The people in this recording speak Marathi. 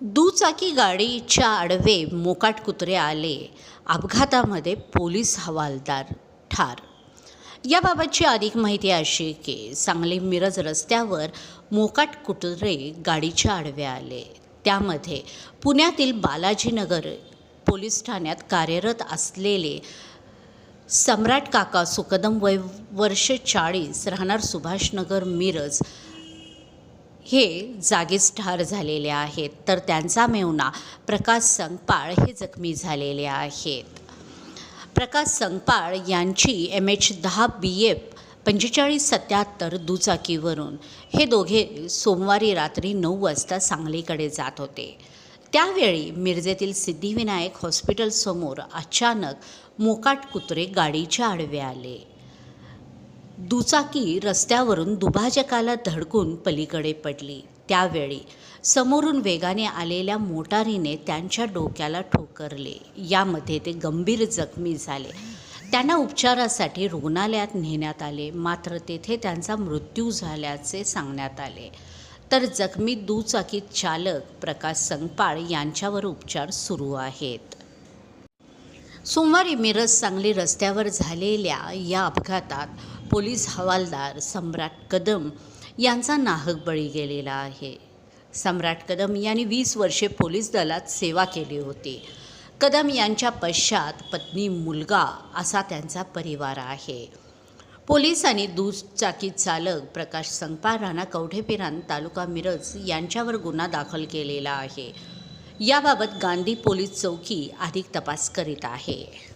दुचाकी गाडीच्या आडवे मोकाट कुत्रे आले. अपघातामध्ये पोलीस हवालदार ठार. याबाबतची अधिक माहिती अशी की सांगली मिरज रस्त्यावर मोकाट कुत्रे गाडीच्या आडवे आले. त्यामध्ये पुण्यातील बालाजीनगर पोलीस ठाण्यात कार्यरत असलेले सम्राट काका सुकदम वय वर्ष चाळीस राहणार सुभाषनगर मिरज हे जागीच ठार झालेले आहेत. तर त्यांचा मेहुणा प्रकाश संगपाळ हे जखमी झालेले आहेत. प्रकाश संगपाळ यांची एम एच दहा बी एफ पंचेचाळीस सत्याहत्तर दुचाकीवरून हे दोघे सोमवारी रात्री नऊ वाजता सांगलीकडे जात होते. त्यावेळी मिरजेतील सिद्धिविनायक हॉस्पिटलसमोर अचानक मोकाट कुत्रे गाडीच्या आडवे आले. दुचाकी रस्त्यावरून दुभाजकाला धडकून पलीकडे पडली. त्यावेळी समोरून वेगाने आलेल्या मोटारीने त्यांच्या डोक्याला ठोकरले. यामध्ये ते गंभीर जखमी झाले. त्यांना उपचारासाठी रुग्णालयात नेण्यात आले. मात्र तेथे त्यांचा मृत्यू झाल्याचे सांगण्यात आले. तर जखमी दुचाकी चालक प्रकाश संगपाळ यांच्यावर उपचार सुरू आहेत. सोमवारी मिरज सांगली रस्त्यावर झालेल्या या अपघातात पोलीस हवालदार सम्राट कदम यांचा नाहक बळी गेलेला आहे. सम्राट कदम यांनी वीस वर्षे पोलीस दलात सेवा केली होती. कदम यांच्या पश्चात पत्नी मुलगा असा त्यांचा परिवार आहे. पोलिसांनी दुचाकी चालक प्रकाश संगपाळ राणा कवठेपिरान तालुका मिरज यांच्यावर गुन्हा दाखल केलेला आहे. याबाबत गांधी पोलीस चौकी अधिक तपास करीत आहे.